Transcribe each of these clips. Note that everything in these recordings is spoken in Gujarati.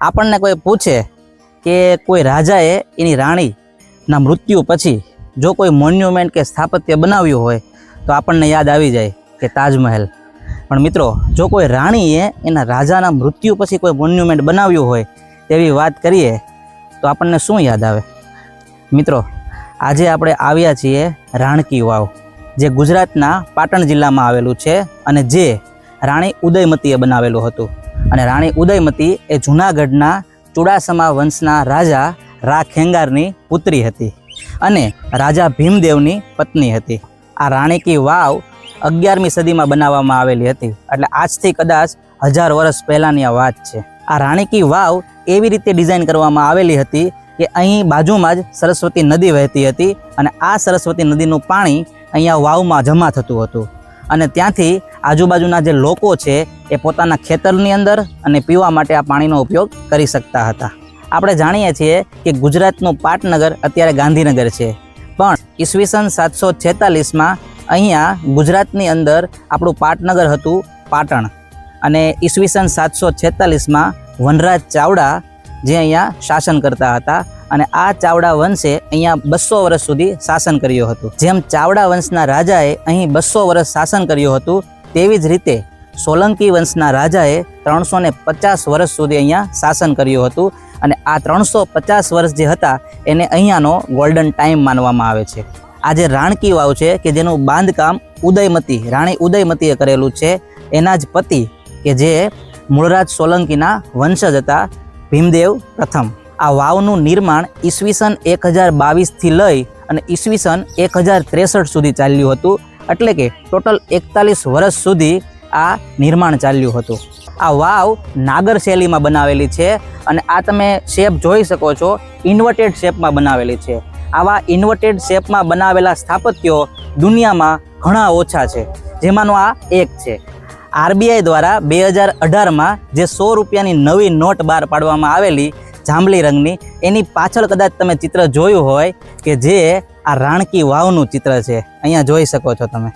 આપણને કોઈ પૂછે કે કોઈ રાજાએ એની રાણીના મૃત્યુ પછી જો કોઈ મોન્યુમેન્ટ કે સ્થાપત્ય બનાવ્યું હોય તો આપણને યાદ આવી જાય કે તાજમહેલ. પણ મિત્રો, જો કોઈ રાણીએ એના રાજાના મૃત્યુ પછી કોઈ મોન્યુમેન્ટ બનાવ્યું હોય તેવી વાત કરીએ તો આપણને શું યાદ આવે? મિત્રો, આજે આપણે આવ્યા છીએ રાણકી વાવ, જે ગુજરાતના પાટણ જિલ્લામાં આવેલું છે અને જે રાણી ઉદયમતીએ બનાવેલું હતું. અને રાણી ઉદયમતી એ જૂનાગઢના ચુડાસમા વંશના રાજા રા ખેંગારની પુત્રી હતી અને રાજા ભીમદેવની પત્ની હતી. આ રાણી કી વાવ અગિયારમી સદીમાં બનાવવામાં આવેલી હતી. એટલે આજથી કદાચ હજાર વર્ષ પહેલાંની આ વાત છે. આ રાણી કી વાવ એવી રીતે ડિઝાઇન કરવામાં આવેલી હતી કે અહીં બાજુમાં જ સરસ્વતી નદી વહેતી હતી અને આ સરસ્વતી નદીનું પાણી અહીંયા વાવમાં જમા થતું હતું. અને ત્યાંથી આજુબાજુના જે લોકો છે, એ પોતાના ખેતરની અંદર અને પીવા માટે આ પાણીનો ઉપયોગ કરી શકતા હતા. આપણે જાણીએ છીએ કે ગુજરાતનું પાટનગર અત્યારે ગાંધીનગર છે. પણ ઈસવીસન સાતસો છેતાલીસમાં અહીંયા ગુજરાતની અંદર આપણું પાટનગર હતું પાટણ. અને ઈસવીસન સાતસો છેતાલીસમાં વનરાજ ચાવડા જે અહીંયા શાસન કરતા હતા અને આ ચાવડા વંશે અહીંયા બસો વર્ષ સુધી શાસન કર્યું હતું. જેમ ચાવડા વંશના રાજાએ અહીં બસો વર્ષ શાસન કર્યું હતું, તેવી જ રીતે સોલંકી વંશના રાજાએ ત્રણસો પચાસ વર્ષ સુધી અહીંયા શાસન કર્યું હતું અને આ ત્રણસો પચાસ વર્ષ જે હતા એને અહીંયાનો ગોલ્ડન ટાઈમ માનવામાં આવે છે. આ જે રાણકી વાવ છે કે જેનું બાંધકામ ઉદયમતી, રાણી ઉદયમતીએ કરેલું છે, એના જ પતિ કે જે મૂળરાજ સોલંકીના વંશજ હતા ભીમદેવ પ્રથમ. આ વાવનું નિર્માણ ઈસવીસન એક હજાર બાવીસથી લઈ અને ઈસવીસન એક હજાર ત્રેસઠ સુધી ચાલ્યું હતું. એટલે કે ટોટલ એકતાલીસ વર્ષ સુધી આ નિર્માણ ચાલ્યું હતું. આ વાવ નાગર શૈલીમાં બનાવેલી છે અને આ તમે શેપ જોઈ શકો છો, ઇન્વર્ટેડ શેપમાં બનાવેલી છે. આવા ઇન્વર્ટેડ શેપમાં બનાવેલા સ્થાપત્યો દુનિયામાં ઘણા ઓછા છે. જેમાંનો આ એક છે. આરબીઆઈ દ્વારા બે હજાર અઢારમાં જે સો રૂપિયાની નવી નોટ બહાર પાડવામાં આવેલી જાંબલી રંગની. એની પાછળ કદાચ તમે ચિત્ર જોયું હોય કે જે આ રાણકી વાવનું ચિત્ર છે. અહીંયા જોઈ શકો છો તમે.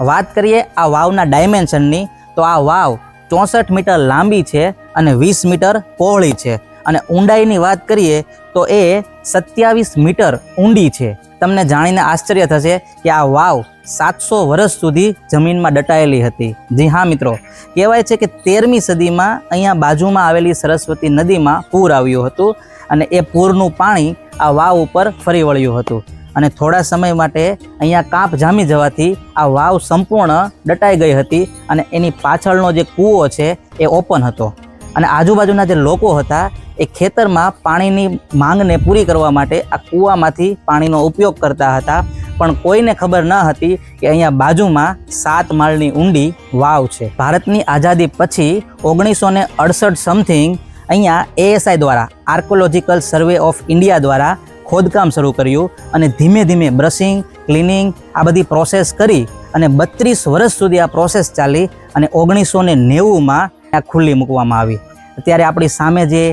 વાત કરીએ આ વાવના ડાયમેન્શનની, તો આ વાવ ચોસઠ મીટર લાંબી છે અને વીસ મીટર પહોળી છે. અને ઊંડાઈની વાત કરીએ, તો એ સત્યાવીસ મીટર ઊંડી છે. તમને જાણીને આશ્ચર્ય થશે કે આ વાવ સાતસો વર્ષ સુધી જમીનમાં દટાયેલી હતી. જી હા મિત્રો, કહેવાય છે કે તેરમી સદીમાં અહીંયા બાજુમાં આવેલી સરસ્વતી નદીમાં પૂર આવ્યું હતું અને એ પૂરનું પાણી આ વાવ ઉપર ફરી વળ્યું હતું. અને થોડા સમય માટે અહીંયા કાંપ જામી જવાથી આ વાવ સંપૂર્ણ દટાઈ ગઈ હતી અને એની પાછળનો જે કૂવો છે એ ઓપન હતો. અને આજુબાજુના જે લોકો હતા, એ ખેતરમાં પાણીની માંગને પૂરી કરવા માટે આ કૂવામાંથી પાણીનો ઉપયોગ કરતા હતા. પણ કોઈને ખબર ન હતી કે અહીંયા બાજુમાં સાત માળની ઊંડી વાવ છે. ભારતની આઝાદી પછી ઓગણીસો ને અડસઠ સમથિંગ અહીંયા એએસઆઈ દ્વારા આર્કોલોજીકલ સર્વે ઓફ ઇન્ડિયા દ્વારા ખોદકામ શરૂ કર્યું અને ધીમે ધીમે બ્રશિંગ ક્લિનિંગ આ બધી પ્રોસેસ કરી અને બત્રીસ વર્ષ સુધી આ પ્રોસેસ ચાલી અને ઓગણીસો ને નેવુંમાં આ ખુલ્લી મૂકવામાં આવી. અત્યારે આપણી સામે જે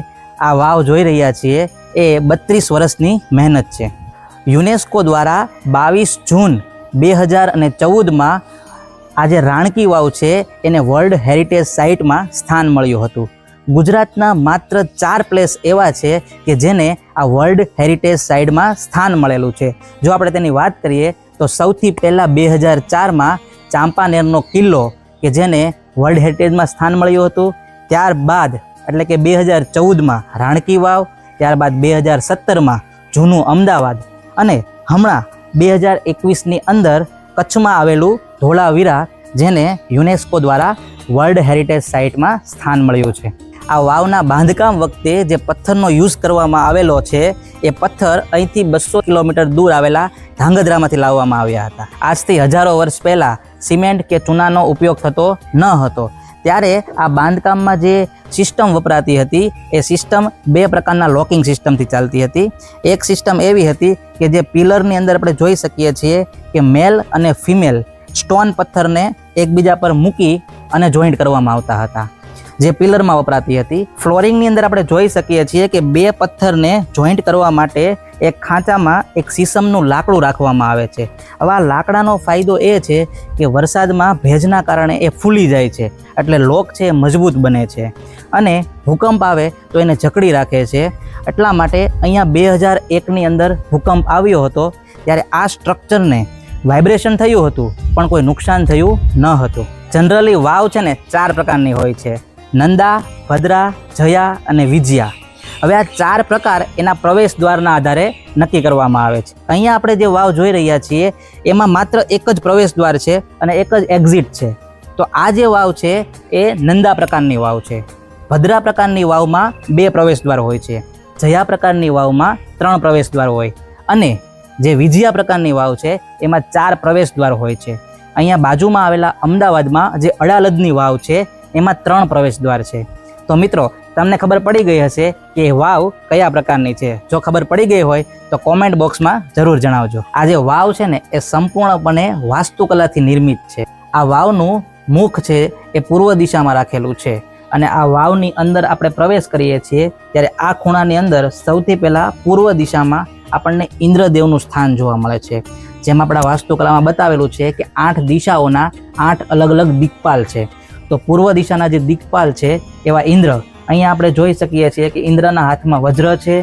આ વાવ જોઈ રહ્યા છીએ, એ બત્રીસ વર્ષની મહેનત છે. યુનેસ્કો દ્વારા બાવીસ જૂન બે હજાર અને ચૌદમાં આ જે રાણકી વાવ છે, એને વર્લ્ડ હેરિટેજ સાઇટમાં સ્થાન મળ્યું હતું. ગુજરાતના માત્ર ચાર પ્લેસ એવા છે કે જેને આ વર્લ્ડ હેરિટેજ સાઇટમાં સ્થાન મળેલું છે. જો આપણે તેની વાત કરીએ, તો સૌથી પહેલાં બે હજાર ચારમાં ચાંપાનેરનો કિલ્લો કે જેને વર્લ્ડ હેરિટેજમાં સ્થાન મળ્યું હતું, ત્યારબાદ એટલે કે બે હજાર ચૌદમાં રાણકી વાવ, ત્યારબાદ બે હજાર સત્તરમાં જૂનું અમદાવાદ અને હમણાં બે હજાર એકવીસની અંદર કચ્છમાં આવેલું ધોળાવીરા જેને યુનેસ્કો દ્વારા વર્લ્ડ હેરિટેજ સાઇટમાં સ્થાન મળ્યું છે. આ વાવના બાંધકામ વખતે જે પથ્થરનો યુઝ કરવામાં આવેલો છે, એ પથ્થર અહીંથી બસો કિલોમીટર દૂર આવેલા ધાંગધ્રામાંથી લાવવામાં આવ્યા હતા. આજથી હજારો વર્ષ પહેલાં સિમેન્ટ કે ચૂનાનો ઉપયોગ થતો ન હતો. ત્યારે આ બાંધકામમાં જે સિસ્ટમ વપરાતી હતી. એ સિસ્ટમ બે પ્રકારના લોકિંગ સિસ્ટમથી ચાલતી હતી. એક સિસ્ટમ એવી હતી કે જે પિલરની અંદર આપણે જોઈ શકીએ છીએ કે મેલ અને ફિમેલ સ્ટોન પથ્થરને એકબીજા પર મૂકી અને જોઈન્ટ કરવામાં આવતા હતા. જે પિલરમાં વપરાતી હતી. ફ્લોરિંગની અંદર આપણે જોઈ શકીએ છીએ કે બે પથ્થરને જોઈન્ટ કરવા માટે એક ખાંચામાં એક સીસમનું લાકડું રાખવામાં આવે છે. હવે આ લાકડાનો ફાયદો એ છે કે વરસાદમાં ભેજના કારણે એ ફૂલી જાય છે, એટલે લોક છે એ મજબૂત બને છે. અને ભૂકંપ આવે તો એને જકડી રાખે છે. એટલા માટે અહીંયા બે હજાર એકની અંદર ભૂકંપ આવ્યો હતો, ત્યારે આ સ્ટ્રક્ચરને વાઇબ્રેશન થયું હતું, પણ કોઈ નુકસાન થયું ન હતું. જનરલી વાવ છે ને ચાર પ્રકારની હોય છે. નંદા, ભદ્રા, જયા અને વિજયા. હવે આ ચાર પ્રકાર એના પ્રવેશ દ્વારના આધારે નક્કી કરવામાં આવે છે. અહીંયા આપણે જે વાવ જોઈ રહ્યા છીએ, એમાં માત્ર એક જ પ્રવેશ દ્વાર છે અને એક જ એક્ઝિટ છે. તો આ જે વાવ છે, એ નંદા પ્રકારની વાવ છે. ભદ્રા પ્રકારની વાવમાં બે પ્રવેશ દ્વાર હોય છે. જયા પ્રકારની વાવમાં ત્રણ પ્રવેશ દ્વાર હોય. અને જે વિજયા પ્રકારની વાવ છે, એમાં ચાર પ્રવેશ દ્વાર હોય છે. અહીંયા બાજુમાં આવેલા અમદાવાદમાં જે અડાલજની વાવ છે એમાં ત્રણ પ્રવેશ દ્વાર છે. તો મિત્રો, તમને ખબર પડી ગઈ હશે કે વાવ કયા પ્રકારની છે. જો ખબર પડી ગઈ હોય તો કોમેન્ટ બોક્સમાં જરૂર જણાવજો. આ જે વાવ છે ને, એ સંપૂર્ણપણે વાસ્તુકલાથી નિર્મિત છે. આ વાવનું મુખ છે, એ પૂર્વ દિશામાં રાખેલું છે. અને આ વાવની અંદર આપણે પ્રવેશ કરીએ છીએ ત્યારે આ ખૂણાની અંદર સૌથી પહેલાં પૂર્વ દિશામાં આપણને ઇન્દ્રદેવનું સ્થાન જોવા મળે છે. જેમ આપણા વાસ્તુકલામાં બતાવેલું છે કે આઠ દિશાઓના આઠ અલગ અલગ દિક્પાલ છે. તો પૂર્વ દિશાના જે દિગપાલ છે એવા ઇન્દ્ર, અહીંયા આપણે જોઈ શકીએ છીએ કે ઇન્દ્રના હાથમાં વજ્ર છે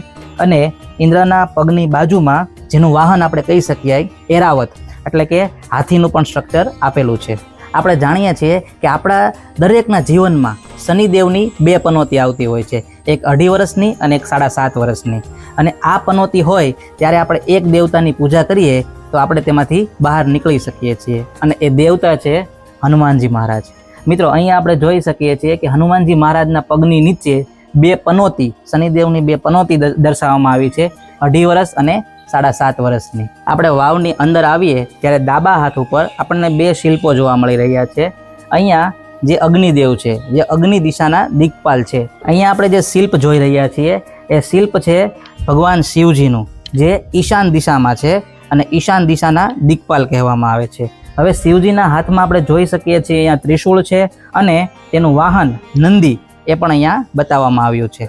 અને ઇન્દ્રના પગની બાજુમાં જેનું વાહન આપણે કહી શકીએ એરાવત, એટલે કે હાથીનું પણ સ્ટ્રક્ચર આપેલું છે. આપણે જાણીએ છીએ કે આપણા દરેકના જીવનમાં શનિદેવની બે પનોતી આવતી હોય છે, એક અઢી વર્ષની અને એક સાડા સાત વર્ષની. અને આ પનોતી હોય ત્યારે આપણે એક દેવતાની પૂજા કરીએ તો આપણે તેમાંથી બહાર નીકળી શકીએ છીએ. અને એ દેવતા છે હનુમાનજી મહારાજ. મિત્રો, અહીંયા આપણે જોઈ શકીએ છીએ કે હનુમાનજી મહારાજના પગની નીચે બે પનોતી, શનિદેવની બે પનોતી દર્શાવવામાં આવી છે, અઢી વર્ષ અને સાડા સાત વર્ષની આપણે વાવની અંદર આવીએ ત્યારે ડાબા હાથ ઉપર આપણને બે શિલ્પો જોવા મળી રહ્યા છે. અહીંયા જે અગ્નિદેવ છે, જે અગ્નિ દિશાના દિગ્પાલ છે. અહીંયા આપણે જે શિલ્પ જોઈ રહ્યા છીએ, એ શિલ્પ છે ભગવાન શિવજીનું, જે ઈશાન દિશામાં છે અને ઈશાન દિશાના દિગ્પાલ કહેવામાં આવે છે. હવે શિવજીના હાથમાં આપણે જોઈ શકીએ છીએ અહીંયા ત્રિશૂળ છે અને તેનું વાહન નંદી એ પણ અહીંયા બતાવવામાં આવ્યું છે.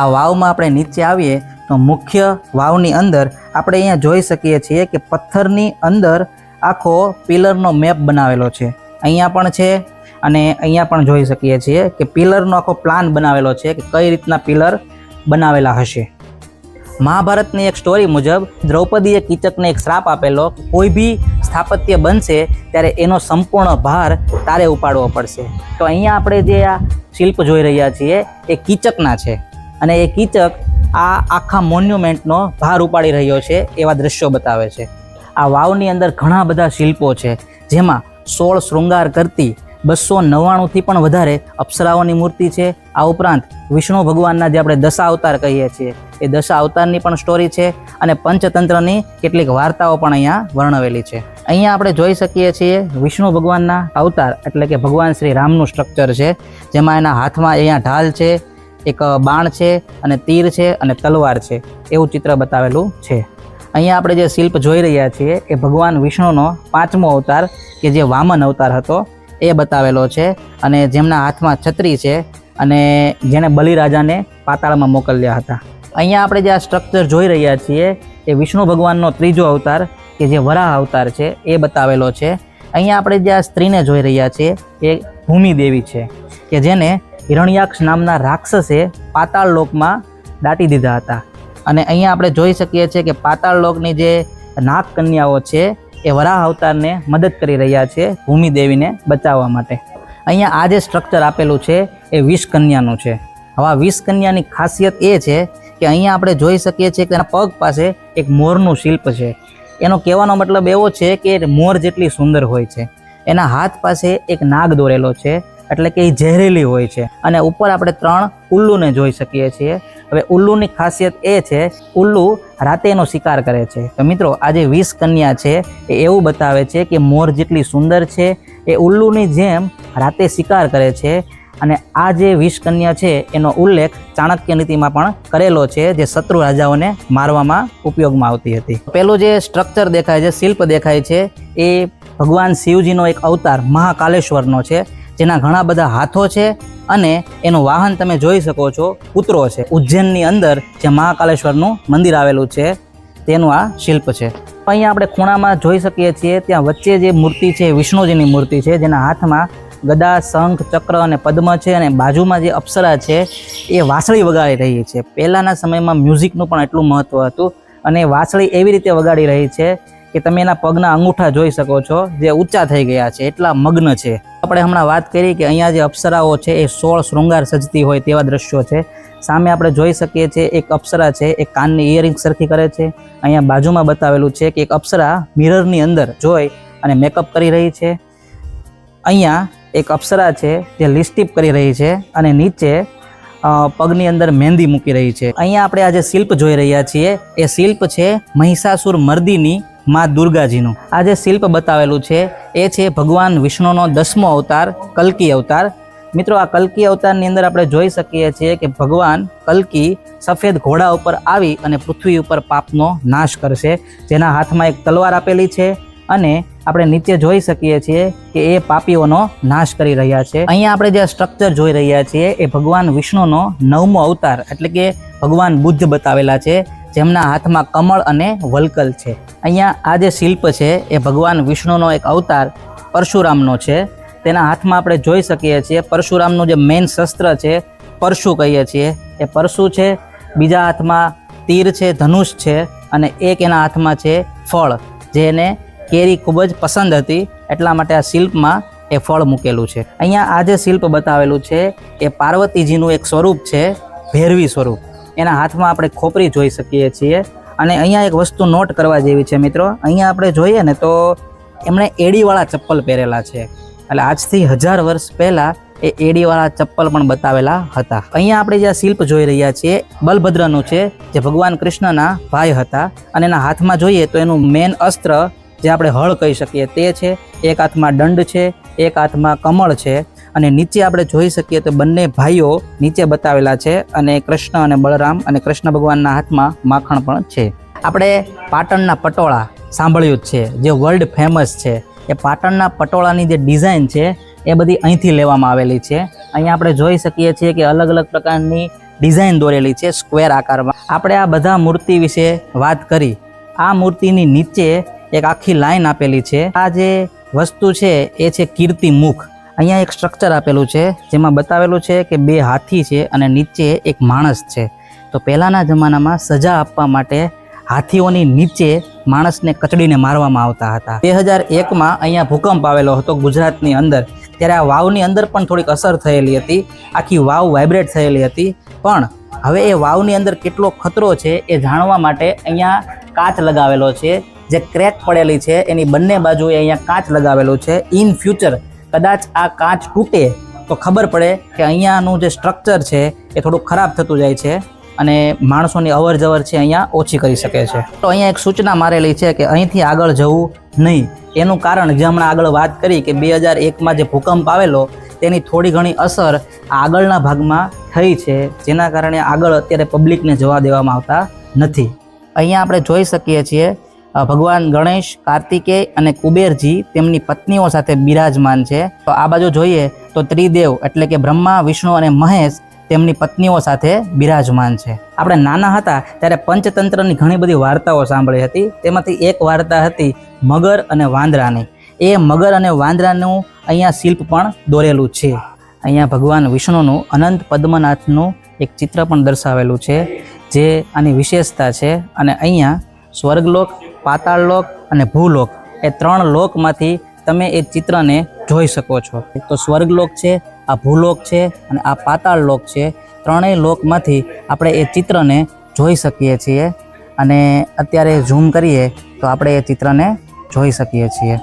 આ વાવમાં આપણે નીચે આવીએ તો મુખ્ય વાવની અંદર આપણે અહીંયા જોઈ શકીએ છીએ કે પથ્થરની અંદર આખો પિલરનો મેપ બનાવેલો છે. અહીંયા પણ છે અને અહીંયા પણ જોઈ શકીએ છીએ કે પિલરનો આખો પ્લાન બનાવેલો છે કે કઈ રીતના પિલર બનાવેલા હશે. મહાભારતની એક સ્ટોરી મુજબ દ્રૌપદીએ કીચકને એક શ્રાપ આપેલો, કોઈ બી સ્થાપત્ય બનશે ત્યારે એનો સંપૂર્ણ ભાર તારે ઉપાડવો પડશે. તો અહીંયા આપણે જે આ શિલ્પ જોઈ રહ્યા છીએ, એ કીચકના છે. અને એ કીચક આ આખા મોન્યુમેન્ટનો ભાર ઉપાડી રહ્યો છે એવા દ્રશ્યો બતાવે છે. આ વાવની અંદર ઘણા બધા શિલ્પો છે, જેમાં સોળ શૃંગાર કરતી બસો નવ્વાણુંથી પણ વધારે અપ્સરાઓની મૂર્તિ છે. આ ઉપરાંત વિષ્ણુ ભગવાનના જે આપણે દશા અવતાર કહીએ છીએ, એ દશા અવતારની પણ સ્ટોરી છે અને પંચતંત્રની કેટલીક વાર્તાઓ પણ અહીંયા વર્ણવેલી છે. અહીંયા આપણે જોઈ શકીએ છીએ વિષ્ણુ ભગવાનના અવતાર, એટલે કે ભગવાન શ્રી રામનું સ્ટ્રક્ચર છે. જેમાં એના હાથમાં અહીંયા ઢાલ છે, એક બાણ છે અને તીર છે અને તલવાર છે. એવું ચિત્ર બતાવેલું છે. અહીંયા આપણે જે શિલ્પ જોઈ રહ્યા છીએ, એ ભગવાન વિષ્ણુનો પાંચમો અવતાર, કે જે વામન અવતાર હતો એ બતાવેલો છે અને જેમના હાથમાં છત્રી છે અને જેણે બલિરાજાને પાતાળમાં મોકલ્યા હતા. અહીંયા આપણે જે આ સ્ટ્રક્ચર જોઈ રહ્યા છીએ એ વિષ્ણુ ભગવાનનો ત્રીજો અવતાર કે જે વરાહ અવતાર છે એ બતાવેલો છે. અહીંયા આપણે જે આ સ્ત્રીને જોઈ રહ્યા છીએ એ ભૂમિ દેવી છે કે જેને હિરણ્યાક્ષ નામના રાક્ષસે પાતાળ લોકમાં દાટી દીધા હતા. અને અહીંયા આપણે જોઈ શકીએ છીએ કે પાતાળ લોકની જે નાગ કન્યાઓ છે એ વરાહ અવતારને મદદ કરી રહ્યા છે ભૂમિ દેવીને બચાવવા માટે. અહીંયા આ જે સ્ટ્રક્ચર આપેલું છે એ વિષ કન્યાનું છે. હવે આ વિષ કન્યાની ખાસિયત એ છે કે અહીંયા આપણે જોઈ શકીએ છીએ કે એના પગ પાસે એક મોરનું શિલ્પ છે. એનો કહેવાનો મતલબ એવો છે કે મોર જેટલી સુંદર હોય છે. એના હાથ પાસે એક નાગ દોરેલો છે, એટલે કે એ ઝેરેલી હોય છે. અને ઉપર આપણે ત્રણ ઉલ્લુને જોઈ શકીએ છીએ. હવે ઉલ્લુની ખાસિયત એ છે, ઉલ્લુ રાતે એનો શિકાર કરે છે. તો મિત્રો આજે વીસ કન્યા છે, એ એવું બતાવે છે કે મોર જેટલી સુંદર છે, એ ઉલ્લુની જેમ રાતે શિકાર કરે છે અને આ જે વીસ કન્યા છે, એનો ઉલ્લેખ ચાણક્ય નીતિમાં પણ કરેલો છે, જે શત્રુ રાજાઓને મારવામાં ઉપયોગમાં આવતી હતી. પેલું જે સ્ટ્રક્ચર દેખાય છે, શિલ્પ દેખાય છે, એ ભગવાન શિવજીનો એક અવતાર મહાકાલેશ્વરનો છે. જેના ઘણા બધા હાથો છે અને એનું વાહન તમે જોઈ શકો છો, કૂતરો છે. ઉજ્જૈનની અંદર જે મહાકાલેશ્વરનું મંદિર આવેલું છે, તેનું આ શિલ્પ છે. અહીંયા આપણે ખૂણામાં જોઈ શકીએ છીએ, ત્યાં વચ્ચે જે મૂર્તિ છે, વિષ્ણુજીની મૂર્તિ છે, જેના હાથમાં ગદા, શંખ, ચક્ર અને પદ્મ છે અને બાજુમાં જે અપ્સરા છે, એ વાંસળી વગાડી રહી છે. પહેલાંના સમયમાં મ્યુઝિકનું પણ એટલું મહત્ત્વ હતું અને વાંસળી એવી રીતે વગાડી રહી છે કે તમે એના પગના અંગૂઠા જોઈ શકો છો, જે ઊંચા થઈ ગયા છે, એટલા મગ્ન છે. આપણે હમણાં વાત કરી કે અહીંયા જે અપ્સરાઓ છે, એ સોળ શૃંગાર સજતી હોય તેવા દ્રશ્યો છે. સામે આપણે જોઈ શકીએ છીએ એક અપ્સરા છે એ કાનની ઇયરિંગ સરખી કરે છે. અહીંયા બાજુમાં બતાવેલું છે કે એક અપ્સરા મિરરની અંદર જોઈ અને મેકઅપ કરી રહી છે. અહીંયા એક અપ્સરા છે, જે લિસ્ટીપ કરી રહી છે અને નીચે પગની અંદર મહેંદી મૂકી રહી છે. અહીંયા આપણે આ જે શિલ્પ જોઈ રહ્યા છીએ, એ શિલ્પ છે મહિષાસુર મર્દીની મા દુર્ગાજીનું. આ જે શિલ્પ બતાવેલું છે, એ છે ભગવાન વિષ્ણુનો દસમો અવતાર, કલ્કી અવતાર. મિત્રો, આ કલ્કી અવતારની અંદર આપણે જોઈ શકીએ છીએ કે ભગવાન કલ્કી સફેદ ઘોડા ઉપર આવી અને પૃથ્વી ઉપર પાપનો નાશ કરશે. જેના હાથમાં એક તલવાર આપેલી છે અને આપણે નીચે જોઈ શકીએ છીએ કે એ પાપીઓનો નાશ કરી રહ્યા છે. અહીંયા આપણે જે સ્ટ્રક્ચર જોઈ રહ્યા છીએ, એ ભગવાન વિષ્ણુનો નવમો અવતાર, એટલે કે ભગવાન બુદ્ધ બતાવેલા છે. જેમના હાથમાં કમળ અને વલકલ છે. અહીંયા આ જે શિલ્પ છે એ ભગવાન વિષ્ણુનો એક અવતાર, પરશુરામનો છે. તેના હાથમાં આપણે જોઈ શકીએ છીએ, પરશુરામનું જે મેઇન શસ્ત્ર છે, પરશુ કહીએ છીએ. એ પરશુ છે, બીજા હાથમાં તીર છે, ધનુષ છે અને એક એના હાથમાં છે ફળ, જે એને કેરી ખૂબ જ પસંદ હતી. એટલા માટે આ શિલ્પમાં એ ફળ મૂકેલું છે. અહીંયા આ જે શિલ્પ બતાવેલું છે, એ પાર્વતીજીનું એક સ્વરૂપ છે, ભેરવી સ્વરૂપ. એના હાથમાં આપણે ખોપરી જોઈ શકીએ છીએ. અને અહીંયા એક વસ્તુ નોટ કરવા જેવી છે મિત્રો. અહીંયા આપણે જોઈએ ને તો એમણે એડીવાળા ચપ્પલ પહેરેલા છે. એટલે આજથી હજાર વર્ષ પહેલાં એ એડીવાળા ચપ્પલ પણ બતાવેલા હતા. અહીંયા આપણે જે શિલ્પ જોઈ રહ્યા છીએ, બલભદ્રનું છે, જે ભગવાન કૃષ્ણના ભાઈ હતા. અને એના હાથમાં જોઈએ તો એનું મેન અસ્ત્ર, જે આપણે હળ કહી શકીએ, તે છે. એક હાથમાં દંડ છે, એક હાથમાં કમળ છે. અને નીચે આપણે જોઈ શકીએ તો બંને ભાઈઓ નીચે બતાવેલા છે અને કૃષ્ણ અને બળરામ અને કૃષ્ણ ભગવાનના હાથમાં માખણ પણ છે. આપણે પાટણના પટોળા સાંભળ્યું જ છે, જે વર્લ્ડ ફેમસ છે. એ પાટણના પટોળાની જે ડિઝાઇન છે, એ બધી અહીંથી લેવામાં આવેલી છે. અહીંયા આપણે જોઈ શકીએ છીએ કે અલગ અલગ પ્રકારની ડિઝાઇન દોરેલી છે સ્ક્વેર આકારમાં. આપણે આ બધા મૂર્તિ વિશે વાત કરી. આ મૂર્તિની નીચે એક આખી લાઈન આપેલી છે. આ જે વસ્તુ છે, એ છે કીર્તિ મુખ અહીંયા એક સ્ટ્રક્ચર આપેલું છે, જેમાં બતાવેલું છે કે બે હાથી છે અને નીચે એક માણસ છે. તો પહેલાંના જમાનામાં સજા આપવા માટે હાથીઓની નીચે માણસને કચડીને મારવામાં આવતા હતા. બે હજાર એકમાં અહીંયા ભૂકંપ આવેલો હતો ગુજરાતની અંદર. ત્યારે આ વાવની અંદર પણ થોડીક અસર થયેલી હતી. આખી વાવ વાઇબ્રેટ થયેલી હતી. પણ હવે એ વાવની અંદર કેટલો ખતરો છે એ જાણવા માટે અહીંયા કાચ લગાવેલો છે. જે ક્રેક પડેલી છે, એની બંને બાજુએ અહીંયા કાચ લગાવેલું છે. ઇન ફ્યુચર કદાચ આ કાચ તૂટે તો ખબર પડે કે અહીંયાનું જે સ્ટ્રક્ચર છે એ થોડું ખરાબ થતું જાય છે અને માણસોની અવર જવર છે અહીંયા ઓછી કરી શકે છે. તો અહીંયા એક સૂચના મારેલી છે કે અહીંથી આગળ જવું નહીં. એનું કારણ જે હમણાં આગળ વાત કરી કે બે હજાર એકમાં જે ભૂકંપ આવેલો, તેની થોડી ઘણી અસર આગળના ભાગમાં થઈ છે, જેના કારણે આગળ અત્યારે પબ્લિકને જવા દેવામાં આવતા નથી. અહીંયા આપણે જોઈ શકીએ છીએ ભગવાન ગણેશ, કાર્તિકેય અને કુબેરજી તેમની પત્નીઓ સાથે બિરાજમાન છે. તો આ બાજુ જોઈએ તો ત્રિદેવ એટલે કે બ્રહ્મા, વિષ્ણુ અને મહેશ તેમની પત્નીઓ સાથે બિરાજમાન છે. આપણે નાના હતા ત્યારે પંચતંત્રની ઘણી બધી વાર્તાઓ સાંભળી હતી. તેમાંથી એક વાર્તા હતી મગર અને વાંદરાની. એ મગર અને વાંદરાનું અહીંયા શિલ્પ પણ દોરેલું છે. અહીંયા ભગવાન વિષ્ણુનું અનંત પદ્મનાથનું એક ચિત્ર પણ દર્શાવેલું છે, જે આની વિશેષતા છે અને અહીંયા સ્વર્ગલોક પાતાળલોક અને ભૂલોક એ ત્રણ લોકમાંથી તમે એ ચિત્રને જોઈ શકો છો. તો સ્વર્ગલોક છે, આ ભૂલોક છે અને આ પાતાળ લોક છે. ત્રણેય લોકમાંથી આપણે એ ચિત્રને જોઈ શકીએ છીએ અને અત્યારે ઝૂમ કરીએ તો આપણે એ ચિત્રને જોઈ શકીએ છીએ.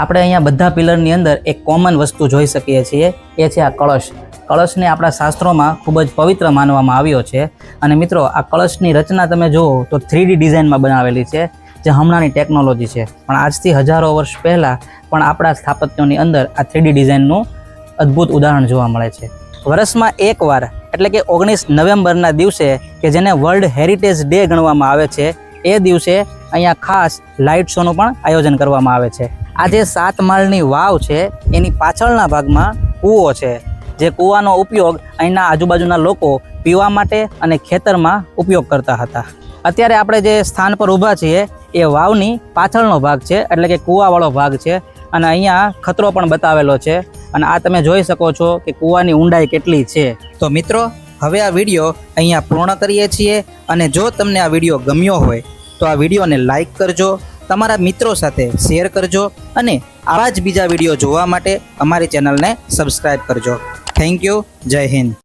આપણે અહીંયા બધા પિલરની અંદર એક કોમન વસ્તુ જોઈ શકીએ છીએ, એ છે આ કળશ. કળશને આપણા શાસ્ત્રોમાં ખૂબ જ પવિત્ર માનવામાં આવ્યો છે. અને મિત્રો, આ કળશની રચના તમે જુઓ તો થ્રીડી ડિઝાઇનમાં બનાવેલી છે, જે હમણાંની ટેકનોલોજી છે. પણ આજથી હજારો વર્ષ પહેલાં પણ આપણા સ્થાપત્યોની અંદર આ થ્રીડી ડિઝાઇનનું અદ્ભુત ઉદાહરણ જોવા મળે છે. વર્ષમાં એકવાર એટલે કે ઓગણીસ નવેમ્બરના દિવસે, કે જેને વર્લ્ડ હેરિટેજ ડે ગણવામાં આવે છે, એ દિવસે અહીંયા ખાસ લાઇટ શોનું પણ આયોજન કરવામાં આવે છે. આ જે સાત માળની વાવ છે, એની પાછળના ભાગમાં કૂવો છે. જે કૂવાનો ઉપયોગ અહીંના આજુબાજુના લોકો પીવા માટે અને ખેતરમાં ઉપયોગ કરતા હતા. અત્યારે આપણે જે સ્થાન પર ઊભા છીએ, એ વાવની પાછળનો ભાગ છે, એટલે કે કૂવાવાળો ભાગ છે. અને અહીંયા ખતરો પણ બતાવેલો છે. અને આ તમે જોઈ શકો છો કે કૂવાની ઊંડાઈ કેટલી છે. તો મિત્રો, હવે આ વીડિયો અહીંયા પૂર્ણ કરીએ છીએ. અને જો તમને આ વીડિયો ગમ્યો હોય, તો આ વિડીયોને લાઇક કરજો, તમારા મિત્રો સાથે શેર કરજો, અને આવા જ બીજા વીડિયો જોવા માટે અમારી ચેનલને સબસ્ક્રાઈબ કરજો. Thank you Joy Hind